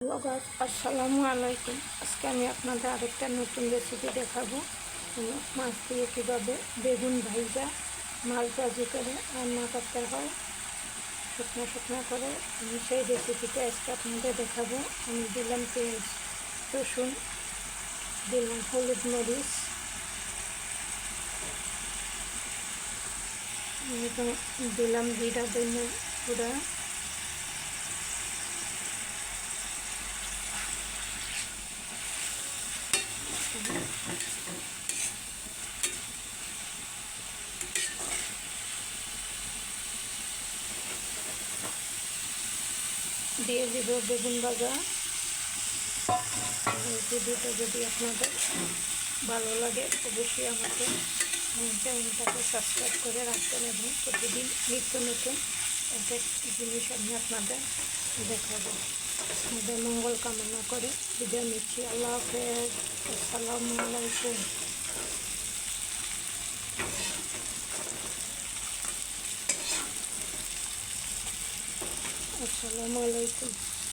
গাছ আসসালামু আলাইকুম। আজকে আমি আপনাদের আরেকটা নতুন রেসিপি দেখাবো। মাছ দিয়ে কীভাবে বেগুন ভাইজা ভাজি করে রান্না করতে হয়, শুকনো শুকনো করে, আমি সেই রেসিপিটা আজকে আপনাদের দেখাবো। আমি দিলাম পেঁয়াজ, রসুন, দিলাম হলুদ মরিচ। দিলাম জিরা দইনা গুঁড়া। দিয়ে দিব বেগুন ভাজা। ভিডিওটা যদি আপনাদের ভালো লাগে, অবশ্যই আমাকে চ্যানেলটাকে সাবস্ক্রাইব করে রাখবেন এবং প্রতিদিন নিত্য নতুন একটা জিনিস আমি আপনাদের দেখাবো। আমাদের মঙ্গল কামনা করে। বিদায় নিচ্ছি। আল্লাহ হাফেজ। আসসালামু আলাইকুম। আসসালামু আলাইকুম।